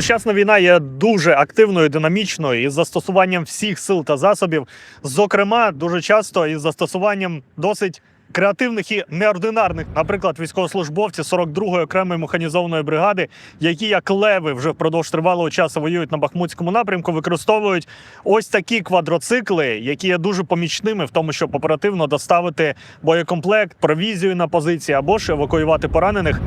Сучасна війна є дуже активною, динамічною із застосуванням всіх сил та засобів, зокрема, дуже часто із застосуванням досить креативних і неординарних, наприклад, військовослужбовці 42-ї окремої механізованої бригади, які як леви вже впродовж тривалого часу воюють на Бахмутському напрямку, використовують ось такі квадроцикли, які є дуже помічними в тому, щоб оперативно доставити боєкомплект, провізію на позиції або ж евакуювати поранених.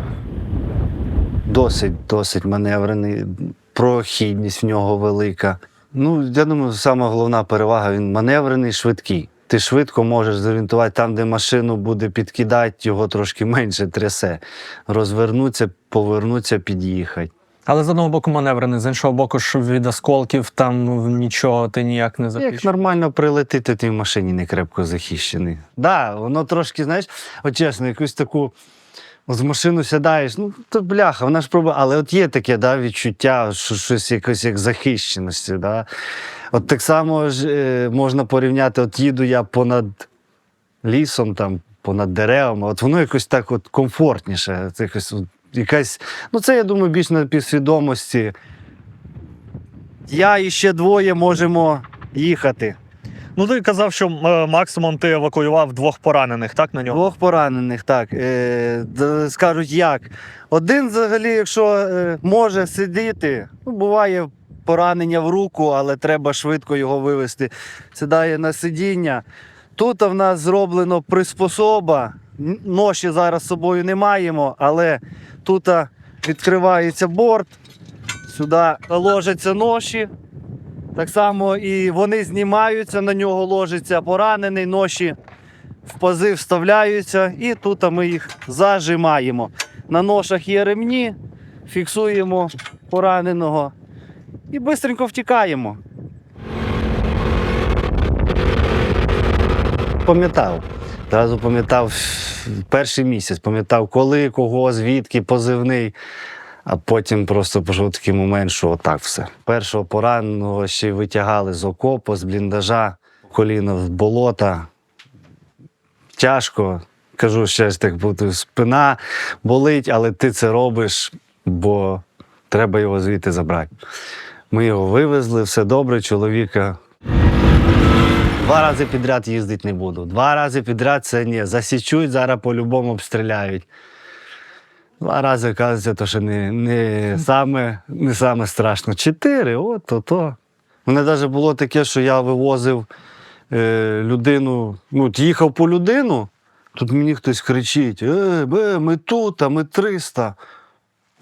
Досить, досить маневрений, прохідність в нього велика. Ну, я думаю, сама головна перевага він маневрений, швидкий. Ти швидко можеш зорієнтувати там, де машину буде підкидати, його трошки менше трясе. Розвернутися, повернутися, під'їхати. Але з одного боку маневрений, з іншого боку, що від осколків там нічого ти ніяк не Як нормально прилетити, ти в машині не крепко захищений. Так, да, воно трошки, знаєш, от чесно, якусь таку. З машину сідаєш, ну то бляха, вона ж проба. Але от є таке да, відчуття, що щось якось як захищеності. Да? От так само ж е, можна порівняти, от їду я понад лісом, там, понад деревами, от воно якось так от комфортніше. Це якось, от, якась, ну це, я думаю, більш на підсвідомості. Я і ще двоє можемо їхати. Ну, ти казав, що е, максимум ти евакуював двох поранених, так на нього? Двох поранених, так. Е, скажуть як. Один взагалі, якщо е, може сидіти, ну, буває поранення в руку, але треба швидко його вивести. Сідає на сидіння. Тут в нас зроблено приспособа. Ноші зараз з собою не маємо, але тут відкривається борт, сюди ложаться ноші. Так само і вони знімаються, на нього ложиться поранений, ноші в пази вставляються, і тут ми їх зажимаємо. На ношах є ремні, фіксуємо пораненого і швидко втікаємо. Пам'ятав. Одразу пам'ятав перший місяць, пам'ятав, коли, кого, звідки, позивний. А потім просто пішов такий момент, що отак все. Першого пораненого ще витягали з окопу, з бліндажа, коліно в болота. Тяжко. Кажу ще ж так, бо спина болить, але ти це робиш, бо треба його звідти забрати. Ми його вивезли, все добре, чоловіка. Два рази підряд їздити не буду. Два рази підряд це ні. Засічуть, зараз по-любому обстріляють. Два рази, оказується, то що не, не, саме, не саме страшно. Чотири, от то то. У мене навіть було таке, що я вивозив е, людину, ну, їхав по людину, тут мені хтось кричить: е, бе, ми тут, а ми 300.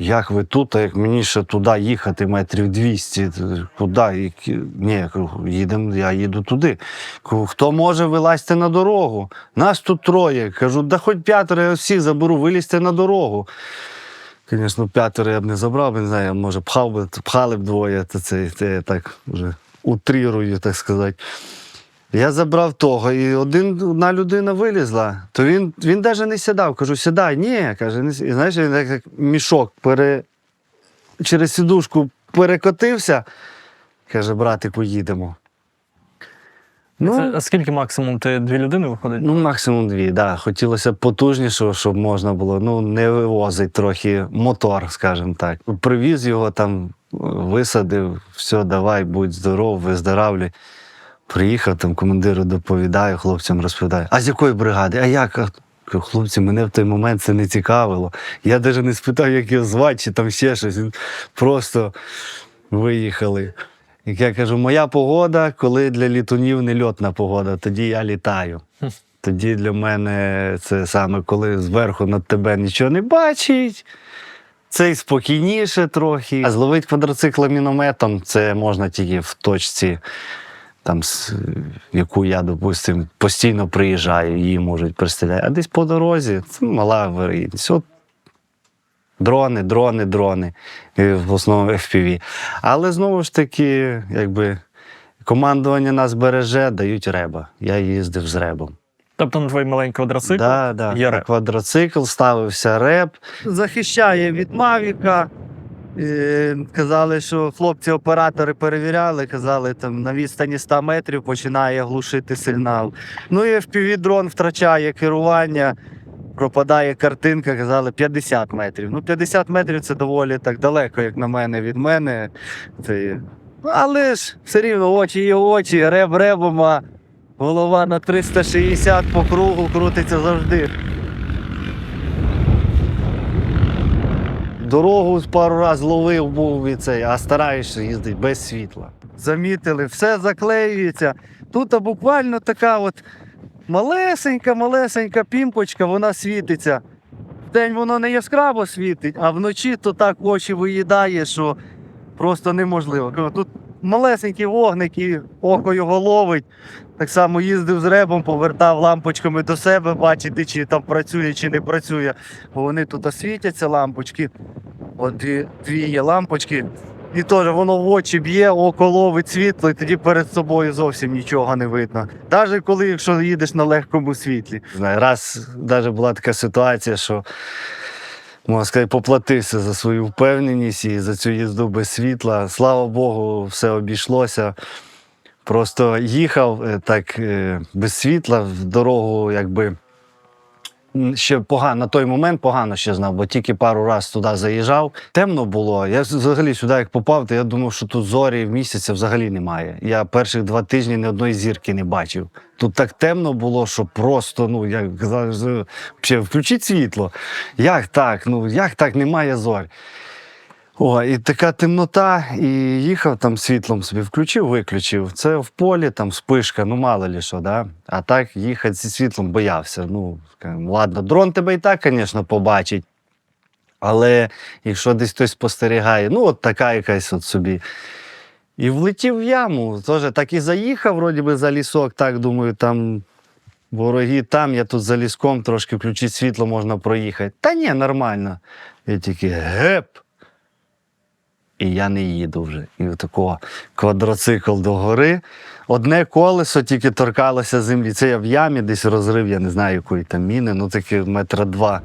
Як ви тут, а як мені ще туди їхати метрів 200? Куди? Ні, я я їду туди. Хто може вилазьте на дорогу? Нас тут троє. Кажу, да хоч п'ятеро, я всіх заберу, вилізьте на дорогу. Звісно, п'ятеро я б не забрав, не знаю, може, пхав би, пхали б двоє, це, це я так вже утрірую, так сказати. Я забрав того, і один, одна людина вилізла, то він, він навіть не сідав. Кажу, сідай, ні, каже, не сідай. І знаєш, він так як мішок пере... через сідушку перекотився. Каже, братику, їдемо. Ну, Це, а скільки максимум? Ти дві людини виходить? Ну, максимум дві, да. Хотілося б потужнішого, щоб можна було ну, не вивозить трохи мотор, скажімо так. Привіз його там, висадив, все, давай, будь здоров, виздоравлюй. Приїхав там командиру доповідаю, хлопцям розповідаю. А з якої бригади? А як? Хлопці, мене в той момент це не цікавило. Я навіть не спитав, як його звати, чи там ще щось. Просто виїхали. Як я кажу, моя погода, коли для літунів не льотна погода, тоді я літаю. Тоді для мене це саме коли зверху над тебе нічого не бачить. Це й спокійніше трохи. А зловити квадроцикла мінометом це можна тільки в точці, там, з- в яку я, допустим, постійно приїжджаю, її можуть пристріляти. А десь по дорозі це мала вирогідність. От дрони, дрони, дрони. І в основному FPV. Але знову ж таки, якби командування нас береже, дають реба. Я їздив з ребом. Тобто на твій маленький квадроцикл Да, да. є реп. Квадроцикл ставився реп. Захищає від Мавіка. Е, Казали, що хлопці-оператори перевіряли, казали, там на відстані 100 метрів починає глушити сигнал. Ну і FPV-дрон втрачає керування. пропадає картинка, казали 50 метрів. Ну, 50 метрів це доволі так далеко, як на мене, від мене. Але ж все рівно очі є очі, реб ребом, а голова на 360 по кругу крутиться завжди. Дорогу пару разів ловив був і цей, а стараєшся їздити без світла. Замітили, все заклеюється. Тут буквально така от малесенька, малесенька пімпочка, вона світиться. Вдень воно не яскраво світить, а вночі то так очі виїдає, що просто неможливо. Тут малесенький вогник і око його ловить. Так само їздив з ребом, повертав лампочками до себе, бачити, чи там працює, чи не працює. Бо вони тут світяться лампочки. От дві, дві є лампочки. І теж воно в очі б'є, око ловить світло, і тоді перед собою зовсім нічого не видно. Навіть коли, якщо їдеш на легкому світлі. Раз навіть була така ситуація, що можна сказати, поплатився за свою впевненість і за цю їзду без світла. Слава Богу, все обійшлося. Просто їхав е, так е, без світла в дорогу, якби ще погано на той момент погано ще знав, бо тільки пару разів туди заїжджав. Темно було. Я взагалі сюди як попав, то я думав, що тут зорі в місяця взагалі немає. Я перших два тижні ні одної зірки не бачив. Тут так темно було, що просто, ну як казав, включіть світло. Як так? Ну як так немає зорь? О, і така темнота, і їхав там світлом собі, включив, виключив. Це в полі, там спишка, ну мало ли що, да? А так їхати зі світлом боявся. Ну, ладно, дрон тебе і так, звісно, побачить. Але якщо десь хтось спостерігає, ну, от така якась от собі. І влетів в яму. Теж так і заїхав, вроді би, за лісок, так думаю, там вороги там, я тут за ліском трошки включить світло, можна проїхати. Та ні, нормально. Я тільки геп. І я не їду вже. І отако квадроцикл до гори. Одне колесо тільки торкалося землі. Це я в ямі десь розрив, я не знаю, якої там міни, ну таки метра два.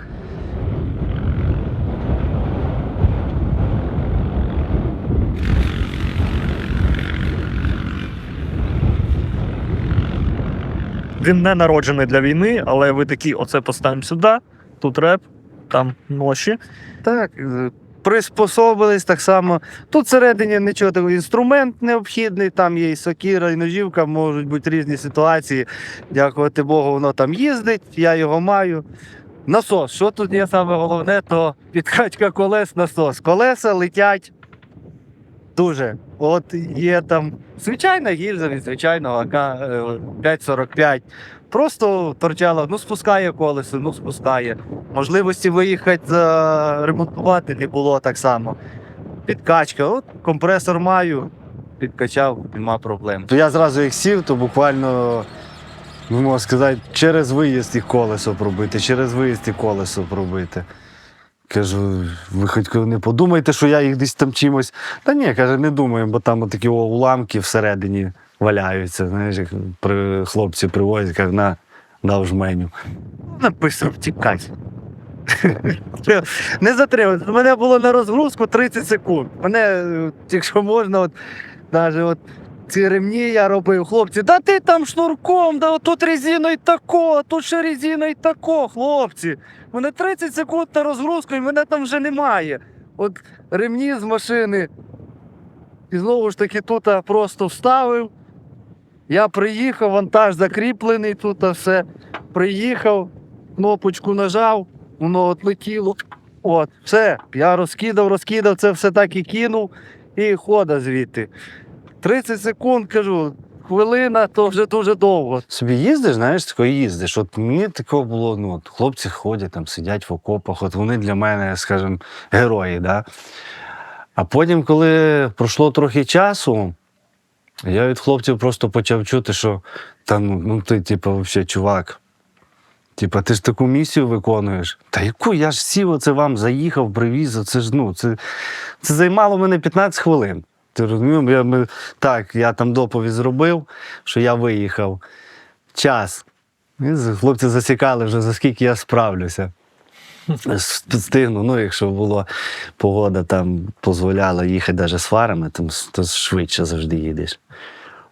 Він не народжений для війни, але ви такі, оце поставимо сюди, тут реп, там ноші. Так, приспособились так само. Тут всередині нічого такого. Інструмент необхідний, там є і сокіра, і ножівка, можуть бути різні ситуації. Дякувати Богу, воно там їздить, я його маю. Насос. Що тут є саме головне, то підкачка колес, насос. Колеса летять дуже. От є там звичайна гільза від звичайного АК е, 545. Просто торчала, ну спускає колесо, ну спускає. Можливості виїхати заремонтувати не було так само. Підкачка, от компресор маю, підкачав, нема проблем. То я зразу як сів, то буквально, ну, можна сказати, через виїзд їх колесо пробити, через виїзд і колесо пробити. Кажу, ви хоч не подумайте, що я їх десь там чимось. Та ні, каже, не думаємо, бо там такі уламки всередині валяються. Знаєш, як при, хлопці привозять, кажуть, на, дав жменю. Написав тікать. Не затримати. У мене було на розгрузку 30 секунд. Мене, е, якщо можна, от, навіть от, ці ремні я робив, хлопці, да ти там шнурком, да тут резиною тако, тут ще резиною тако, хлопці. Мене 30 секунд на розгрузку і мене там вже немає. От ремні з машини. І знову ж таки тут а, просто вставив. Я приїхав, вантаж закріплений, тут все. Приїхав, кнопочку нажав, воно отлетіло. От, все. Я розкидав, розкидав, це все так і кинув і хода звідти. 30 секунд кажу, хвилина, то вже дуже довго. Собі їздиш, знаєш, тако їздиш. От мені такого було, ну, от хлопці ходять, там сидять в окопах, от вони для мене, скажімо, герої. Да? А потім, коли пройшло трохи часу, я від хлопців просто почав чути, що та ну, ну ти, типу, взагалі, чувак. Типа, ти ж таку місію виконуєш. Та яку я ж сів, оце вам заїхав, привіз. Це ж ну, це, це займало мене 15 хвилин. Ти розумів? Я, ми, так, я там доповідь зробив, що я виїхав. Час. І хлопці засікали вже, за скільки я справлюся. С- Встигну, ну, якщо була погода там дозволяла їхати навіть з фарами, там, то швидше завжди їдеш.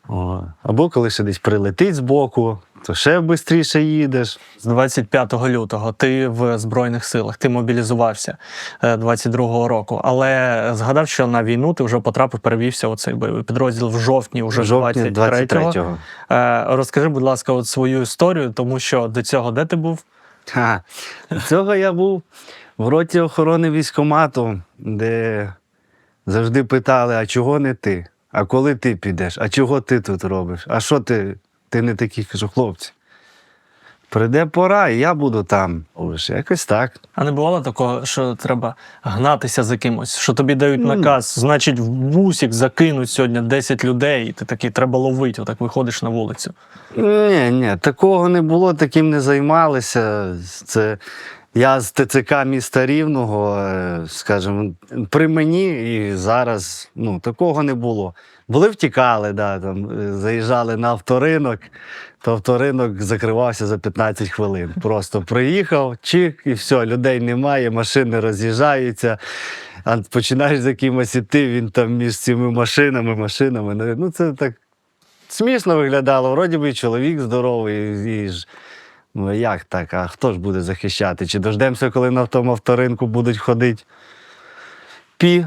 О. Або коли ще десь прилетить збоку, то ще швидше їдеш. З 25 лютого ти в Збройних силах, ти мобілізувався е, 22-го року, але згадав, що на війну ти вже потрапив, перевівся у цей бойовий підрозділ в жовтні, уже В жовтні 23-го. 23-го. Е, Розкажи, будь ласка, от свою історію, тому що до цього де ти був? Ха. Цього я був в роті охорони військомату, де завжди питали: а чого не ти? А коли ти підеш? А чого ти тут робиш? А що ти? Ти не такий кажу, хлопці. Прийде пора, і я буду там. Ось якось так. А не бувало такого, що треба гнатися за кимось, що тобі дають Ну. наказ, значить, в бусик закинуть сьогодні 10 людей, і ти такий треба ловити, отак виходиш на вулицю. Ні, ні, такого не було, таким не займалися. Це я з ТЦК міста Рівного, е, скажімо, при мені і зараз ну, такого не було. Були втікали, да, там, е, заїжджали на авторинок, то авторинок закривався за 15 хвилин. Просто приїхав, чик, і все, людей немає, машини роз'їжджаються. А починаєш за кимось іти, він там між цими машинами, машинами. Ну, це так смішно виглядало. Вроді би чоловік здоровий, і ж. Ну як так? А хто ж буде захищати? Чи дождемося, коли на тому авторинку будуть ходити? Пі